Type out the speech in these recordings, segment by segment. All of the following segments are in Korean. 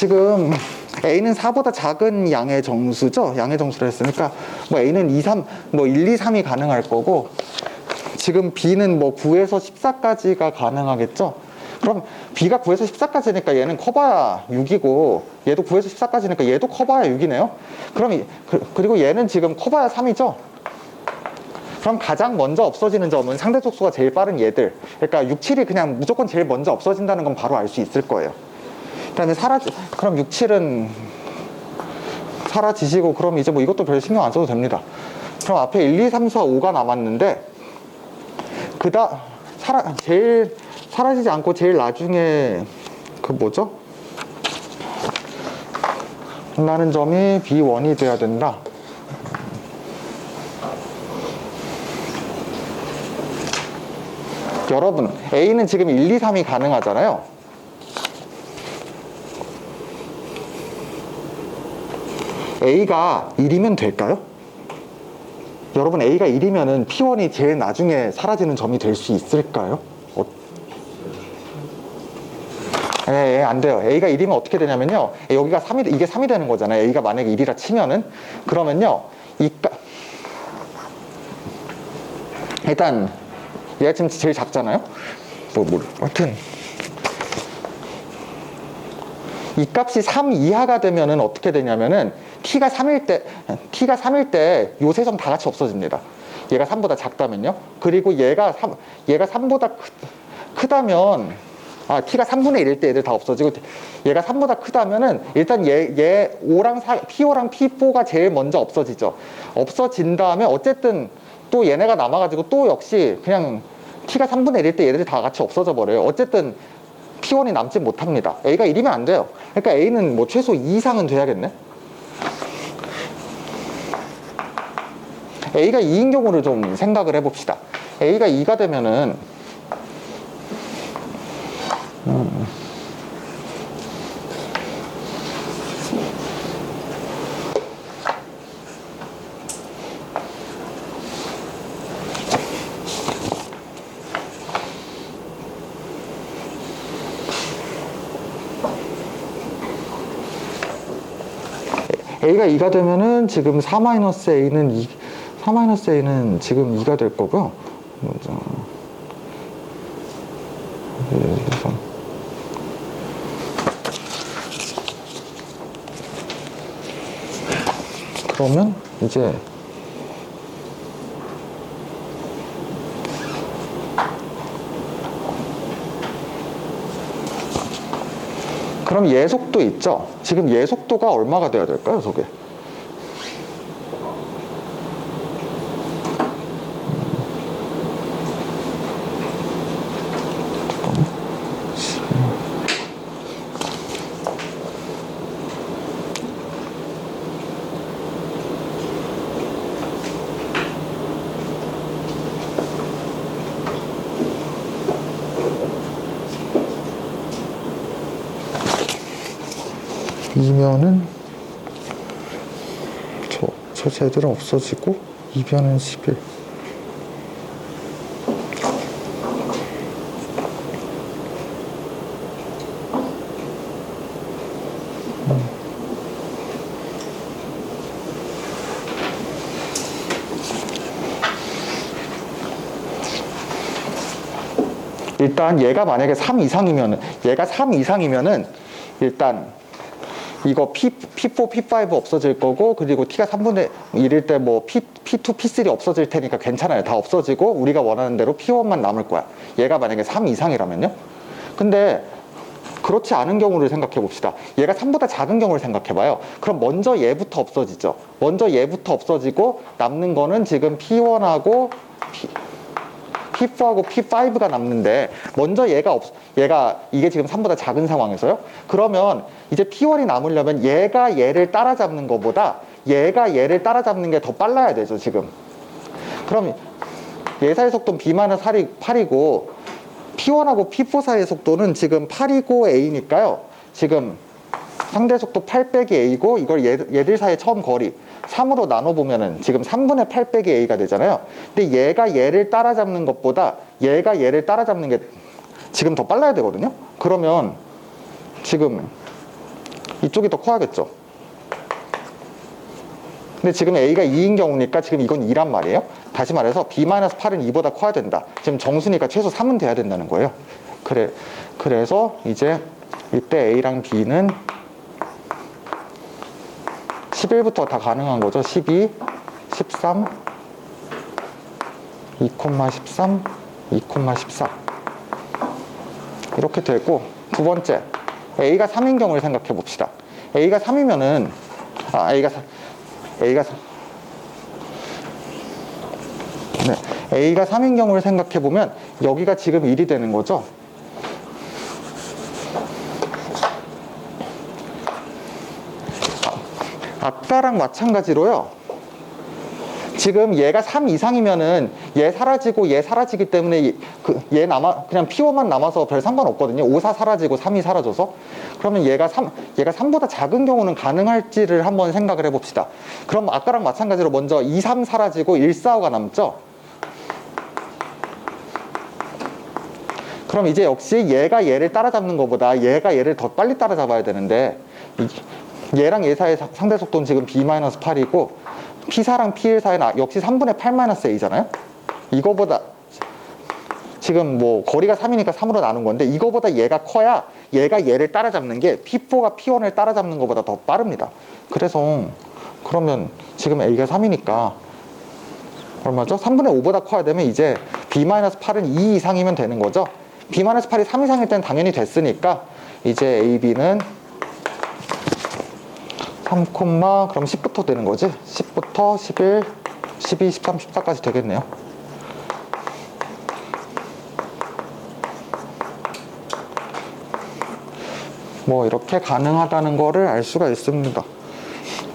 지금 A는 4보다 작은 양의 정수죠? 양의 정수를 했으니까 뭐 A는 2, 3, 뭐 1, 2, 3이 가능할 거고 지금 B는 뭐 9에서 14까지가 가능하겠죠? 그럼 B가 9에서 14까지니까 얘는 커봐야 6이고 얘도 9에서 14까지니까 얘도 커봐야 6이네요. 그럼 이- 그, 그리고 얘는 지금 커봐야 3이죠? 그럼 가장 먼저 없어지는 점은 상대 속수가 제일 빠른 얘들. 그러니까 6, 7이 그냥 무조건 제일 먼저 없어진다는 건 바로 알 수 있을 거예요. 그다음에 사라지 그럼 6, 7은 사라지시고 그럼 이제 뭐 이것도 별 신경 안 써도 됩니다. 그럼 앞에 1, 2, 3, 4, 5가 남았는데 그다 사라 제일 사라지지 않고 제일 나중에 그 뭐죠? 나는 점이 B1이 돼야 된다. 여러분, A는 지금 1, 2, 3이 가능하잖아요. A가 1이면 될까요? 여러분, A가 1이면은 P1이 제일 나중에 사라지는 점이 될 수 있을까요? 어... 예, 예, 안 돼요. A가 1이면 어떻게 되냐면요. 여기가 3이, 이게 3이 되는 거잖아요. A가 만약에 1이라 치면은. 그러면요. 이 가... 일단, 얘가 지금 제일 작잖아요? 뭐, 뭐, 하여튼. 이 값이 3 이하가 되면은 어떻게 되냐면은 t가 3일 때 t가 3일 때 요세점다 같이 없어집니다. 얘가 3보다 작다면요. 그리고 얘가 3 얘가 3보다 크, 크다면 아 t가 3분의 1일 때 얘들 다 없어지고 얘가 3보다 크다면은 일단 얘, 얘 5랑 4, p5랑 p4가 제일 먼저 없어지죠. 없어진 다음에 어쨌든 또 얘네가 남아 가지고 또 역시 그냥 t가 3분의 1일 때 얘들이 다 같이 없어져 버려요. 어쨌든 P1이 남지 못합니다. A가 1이면 안 돼요. 그러니까 A는 뭐 최소 2 이상은 돼야겠네. A가 2인 경우를 좀 생각을 해봅시다. A가 2가 되면은 음. A가 2가 되면은 지금 4-A는 2, 4-A는 지금 2가 될 거고요. 먼저 네, 여기서 그러면 이제 그럼 예속도 있죠? 지금 예속도가 얼마가 돼야 될까요, 속에? 이면은 저, 저 쟤들은 없어지고 이변은 11 일단 얘가 만약에 3 이상이면은 얘가 3 이상이면은 일단 이거 P, P4, P5 없어질 거고 그리고 T가 3분의 1일 때 뭐 P, P2, P3 없어질 테니까 괜찮아요. 다 없어지고 우리가 원하는 대로 P1만 남을 거야. 얘가 만약에 3 이상이라면요. 근데 그렇지 않은 경우를 생각해 봅시다. 얘가 3보다 작은 경우를 생각해 봐요. 그럼 먼저 얘부터 없어지죠. 먼저 얘부터 없어지고 남는 거는 지금 P1하고 P, P4하고 P5가 남는데 먼저 얘가 없 얘가 이게 지금 3보다 작은 상황에서요. 그러면 이제 P1이 남으려면 얘가 얘를 따라잡는 것보다 얘가 얘를 따라잡는 게 더 빨라야 되죠, 지금. 그럼 얘사의 속도는 B-8이 8이고 P1하고 P4 사이의 속도는 지금 8이고 A니까요. 지금 상대 속도 8 빼기 A고 이걸 얘, 얘들 사이의 처음 거리 3으로 나눠보면은 지금 3분의 8 빼기 A가 되잖아요. 근데 얘가 얘를 따라잡는 것보다 얘가 얘를 따라잡는 게 지금 더 빨라야 되거든요. 그러면 지금 이쪽이 더 커야겠죠. 근데 지금 A가 2인 경우니까 지금 이건 2란 말이에요. 다시 말해서 B-8은 2보다 커야 된다. 지금 정수니까 최소 3은 돼야 된다는 거예요. 그래, 그래서 이제 이때 A랑 B는 11부터 다 가능한 거죠. 12, 13, 2,13, 2,14 이렇게 되고 두 번째 A가 3인 경우를 생각해 봅시다. A가 3이면은 아 A가 3, A가 3, 네, A가 3인 경우를 생각해 보면 여기가 지금 1이 되는 거죠. 아, 아까랑 마찬가지로요. 지금 얘가 3 이상이면은 얘 사라지고 얘 사라지기 때문에 얘- 그, 얘 남아 그냥 P5만 남아서 별 상관없거든요. 5, 4 사라지고 3이 사라져서 그러면 얘가 3 얘가 3보다 작은 경우는 가능할지를 한번 생각을 해 봅시다. 그럼 아까랑 마찬가지로 먼저 2, 3 사라지고 1, 4, 5가 남죠. 그럼 이제 역시 얘가 얘를 따라잡는 것보다 얘가 얘를 더 빨리 따라잡아야 되는데 이- 얘랑 얘 사이의 사- 상대 속도는 지금 B-8이고 P4랑 P1 사이는 아- 역시 3분의 8-A잖아요? 이거보다 지금 뭐 거리가 3이니까 3으로 나눈 건데 이거보다 얘가 커야 얘가 얘를 따라잡는 게 P4가 P1을 따라잡는 것보다 더 빠릅니다. 그래서 그러면 지금 A가 3이니까 얼마죠? 3분의 5보다 커야 되면 이제 B-8은 2 이상이면 되는 거죠. B-8이 3 이상일 땐 당연히 됐으니까 이제 AB는 3, 그럼 10부터 되는 거지? 10부터 11, 12, 13, 14까지 되겠네요. 뭐 이렇게 가능하다는 거를 알 수가 있습니다.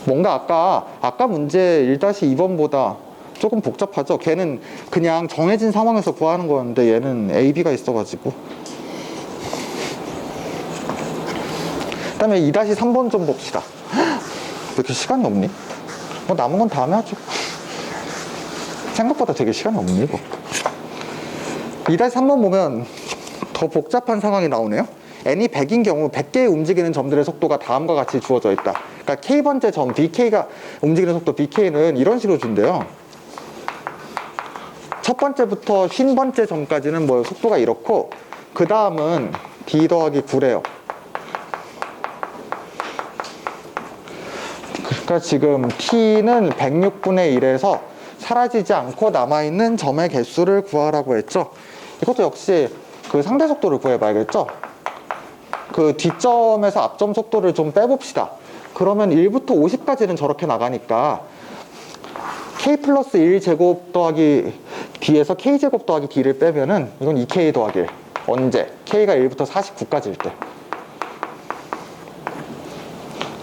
뭔가 아까 아까 문제 1-2번보다 조금 복잡하죠. 걔는 그냥 정해진 상황에서 구하는 거였는데 얘는 A, B가 있어가지고. 그다음에 2-3번 좀 봅시다. 왜 이렇게 시간이 없니? 뭐 남은 건 다음에 하죠. 생각보다 되게 시간이 없니 이거. 2-3번 보면 더 복잡한 상황이 나오네요. n이 100인 경우 100개의 움직이는 점들의 속도가 다음과 같이 주어져 있다. 그러니까 k번째 점 bk가 움직이는 속도 bk는 이런 식으로 준대요. 첫 번째부터 쉰 번째 점까지는 뭐 속도가 이렇고 그 다음은 d 더하기 9래요. 그러니까 지금 t는 106분의 1에서 사라지지 않고 남아있는 점의 개수를 구하라고 했죠. 이것도 역시 그 상대 속도를 구해봐야겠죠. 그 뒷점에서 앞점 속도를 좀 빼봅시다. 그러면 1부터 50까지는 저렇게 나가니까 k 플러스 1 제곱 더하기 d에서 k 제곱 더하기 d를 빼면은 이건 2k 더하기 1. 언제? k가 1부터 49까지일 때.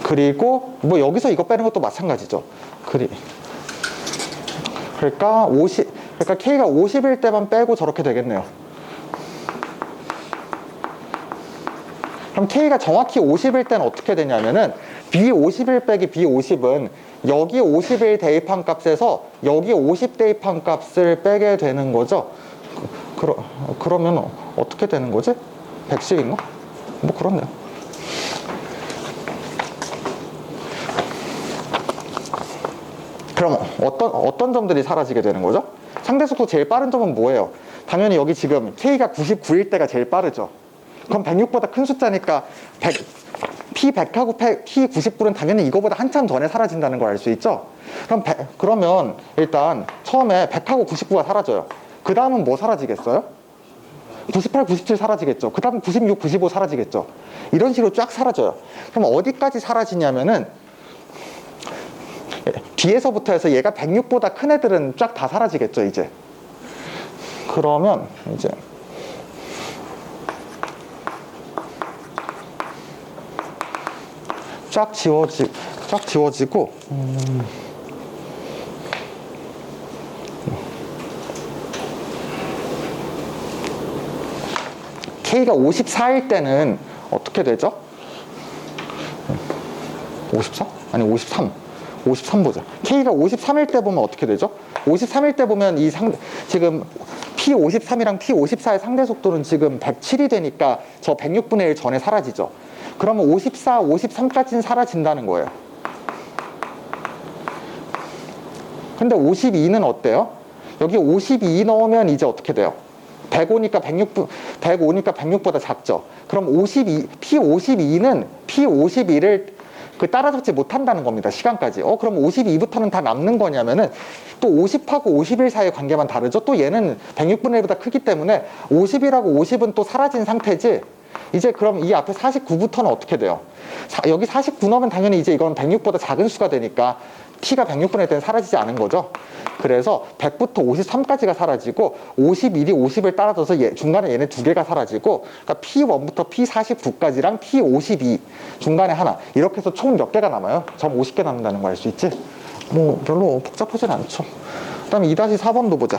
그리고 뭐 여기서 이거 빼는 것도 마찬가지죠. 그리 그러니까 50 그러니까 k가 50일 때만 빼고 저렇게 되겠네요. 그럼 k가 정확히 50일 때는 어떻게 되냐면은 b 51 빼기 b 50은 여기 50일 대입한 값에서 여기 50 대입한 값을 빼게 되는 거죠. 그, 그러, 그러면 어떻게 되는 거지? 110인가? 뭐 그렇네요. 그럼 어떤 어떤 점들이 사라지게 되는 거죠? 상대 속도 제일 빠른 점은 뭐예요? 당연히 여기 지금 k가 99일 때가 제일 빠르죠. 그럼 106보다 큰 숫자니까 100, P100하고 P99는 당연히 이거보다 한참 전에 사라진다는 걸 알 수 있죠? 그럼 100, 그러면 일단 처음에 100하고 99가 사라져요. 그 다음은 뭐 사라지겠어요? 98, 97 사라지겠죠. 그 다음 96, 95 사라지겠죠. 이런 식으로 쫙 사라져요. 그럼 어디까지 사라지냐면은 뒤에서부터 해서 얘가 106보다 큰 애들은 쫙 다 사라지겠죠, 이제. 그러면 이제 쫙 지워지 쫙 지워지고 음. K가 54일 때는 어떻게 되죠? 54? 아니 53. 53 보자. K가 53일 때 보면 어떻게 되죠? 53일 때 보면 이 상, 지금 P53이랑 P54의 상대 속도는 지금 107이 되니까 저 106분의 1 전에 사라지죠. 그러면 54, 53까지는 사라진다는 거예요. 근데 52는 어때요? 여기 52 넣으면 이제 어떻게 돼요? 105니까 106, 105니까 106보다 작죠. 그럼 52, P52는 P52를 그 따라잡지 못한다는 겁니다. 시간까지. 어, 그럼 52부터는 다 남는 거냐면은 또 50하고 51 사이의 관계만 다르죠. 또 얘는 106분의 1보다 크기 때문에 50이라고 50은 또 사라진 상태지. 이제 그럼 이 앞에 49부터는 어떻게 돼요? 사- 여기 49 넣으면 당연히 이제 이건 106보다 작은 수가 되니까 t가 106분의 1은 사라지지 않은 거죠. 그래서 100부터 53까지가 사라지고 51이 50을 따라줘서 얘- 중간에 얘네 두 개가 사라지고 그러니까 P1부터 P49까지랑 P52 중간에 하나 이렇게 해서 총 몇 개가 남아요? 점 50개 남는다는 거 알 수 있지? 뭐 별로 복잡하진 않죠. 그다음에 2-4번도 보자.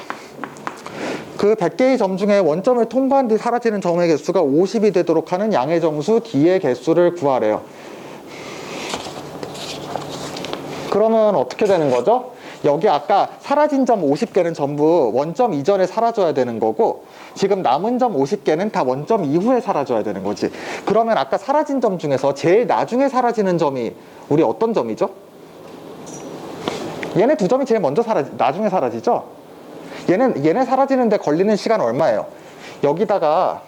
그 100개의 점 중에 원점을 통과한 뒤 사라지는 점의 개수가 50이 되도록 하는 양의 정수 D의 개수를 구하래요. 그러면 어떻게 되는 거죠? 여기 아까 사라진 점 50개는 전부 원점 이전에 사라져야 되는 거고 지금 남은 점 50개는 다 원점 이후에 사라져야 되는 거지. 그러면 아까 사라진 점 중에서 제일 나중에 사라지는 점이 우리 어떤 점이죠? 얘네 두 점이 제일 먼저 사라지, 나중에 사라지죠? 얘는 얘네 사라지는데 걸리는 시간 얼마예요? 여기다가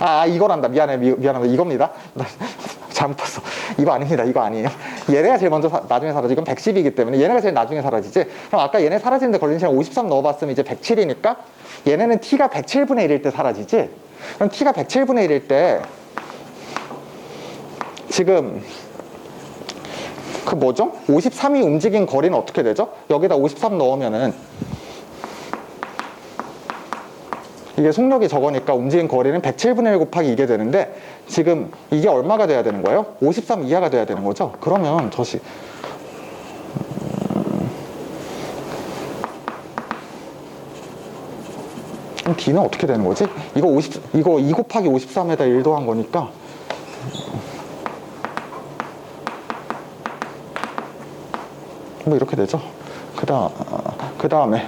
아 이거란다 미안해 미, 미안합니다 이겁니다 잘못 봤어 이거 아닙니다. 이거 아니에요. 얘네가 제일 먼저 사- 나중에 사라지. 이건 110이기 때문에 얘네가 제일 나중에 사라지지. 그럼 아까 얘네 사라지는데 걸리는 시간 53 넣어봤으면 이제 107이니까 얘네는 t가 107분의 1일 때 사라지지? 그럼 t가 107분의 1일 때 지금 그 뭐죠? 53이 움직인 거리는 어떻게 되죠? 여기다 53 넣으면은 이게 속력이 적으니까 움직인 거리는 107분의 1 곱하기 이게 되는데 지금 이게 얼마가 돼야 되는 거예요? 53 이하가 돼야 되는 거죠? 그러면 저시 그럼 D는 어떻게 되는 거지? 이거 50 이거 2 곱하기 53에다 1 더한 거니까 뭐 이렇게 되죠. 그다음 그 다음에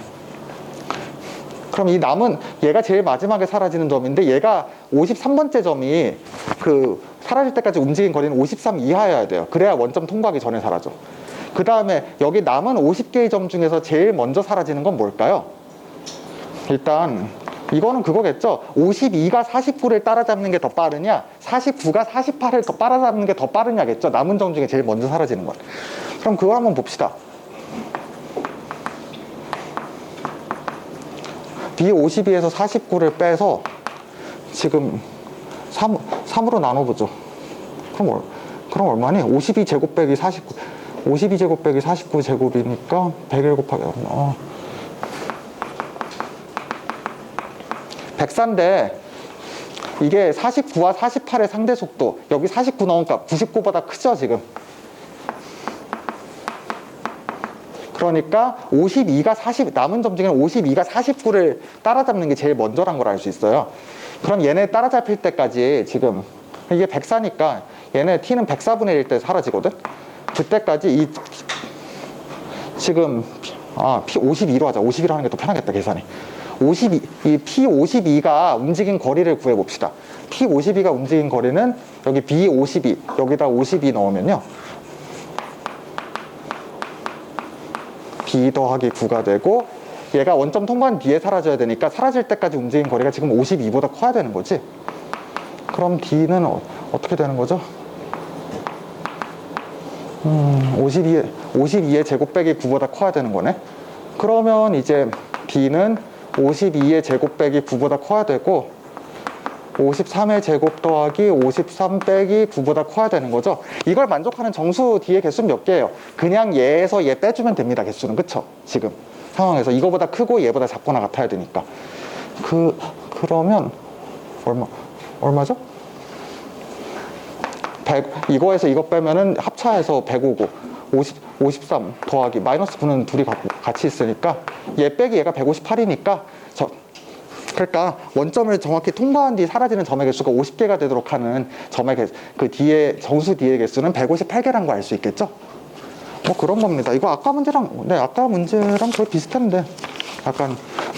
그럼 이 남은 얘가 제일 마지막에 사라지는 점인데 얘가 53번째 점이 그 사라질 때까지 움직인 거리는 53 이하여야 돼요. 그래야 원점 통과하기 전에 사라져. 그 다음에 여기 남은 50개의 점 중에서 제일 먼저 사라지는 건 뭘까요? 일단 이거는 그거겠죠. 52가 49를 따라잡는 게 더 빠르냐, 49가 48을 더 따라잡는 게 더 빠르냐겠죠. 남은 점 중에 제일 먼저 사라지는 건. 그럼 그걸 한번 봅시다. B52에서 49를 빼서 지금 3, 3으로 나눠보죠. 그럼, 얼, 그럼 얼마니? 52 제곱 빼기 49. 52 제곱 빼기 49 제곱이니까 101 곱하기 어. 104인데 이게 49와 48의 상대 속도 여기 49 넣으니까 99보다 크죠 지금 그러니까 52가 40 남은 점 중에 52가 49를 따라잡는 게 제일 먼저란 걸 알 수 있어요. 그럼 얘네 따라잡힐 때까지 지금 이게 104니까 얘네 t는 104분의 1일 때 사라지거든. 그때까지 이 지금 아 p 52로 하자. 52로 하는 게더 편하겠다 계산이. 52, 이 P52가 움직인 거리를 구해봅시다. P52가 움직인 거리는 여기 B52, 여기다 52 넣으면요. B 더하기 9가 되고 얘가 원점 통과한 뒤에 사라져야 되니까 사라질 때까지 움직인 거리가 지금 52보다 커야 되는 거지. 그럼 D는 어, 떻게 되는 거죠? 음, 52의, 52의 제곱 빼기 9보다 커야 되는 거네. 그러면 이제 D는 52의 제곱 빼기 9보다 커야 되고 53의 제곱 더하기 53 빼기 9보다 커야 되는 거죠. 이걸 만족하는 정수 D의 개수는 몇 개예요? 그냥 얘에서 얘 빼주면 됩니다. 개수는 그쵸? 지금 상황에서 이거보다 크고 얘보다 작거나 같아야 되니까 그 그러면 얼마 얼마죠? 100 이거에서 이거 빼면은 합차해서 105고 50, 53 더하기 마이너스 9는 둘이 가- 같이 있으니까 얘 빼기 얘가 158이니까 저 그러니까 원점을 정확히 통과한 뒤 사라지는 점의 개수가 50개가 되도록 하는 점의 개, 그 뒤에 정수 뒤의 개수는 158개란 거 알 수 있겠죠? 뭐 그런 겁니다. 이거 아까 문제랑 네 아까 문제랑 거의 비슷한데 약간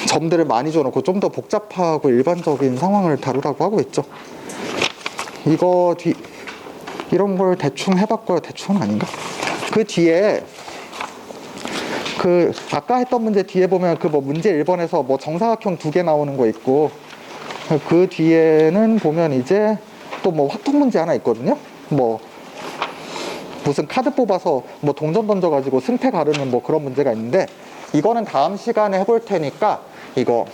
점들을 많이 줘놓고 좀 더 복잡하고 일반적인 상황을 다루라고 하고 있죠. 이거 뒤 이런 걸 대충 해봤고요. 대충은 아닌가? 그 뒤에 그 아까 했던 문제 뒤에 보면 그 뭐 문제 1번에서 뭐 정사각형 두 개 나오는 거 있고 그 뒤에는 보면 이제 또 뭐 확통 문제 하나 있거든요. 뭐 무슨 카드 뽑아서 뭐 동전 던져가지고 승패 가르는 뭐 그런 문제가 있는데 이거는 다음 시간에 해볼 테니까 이거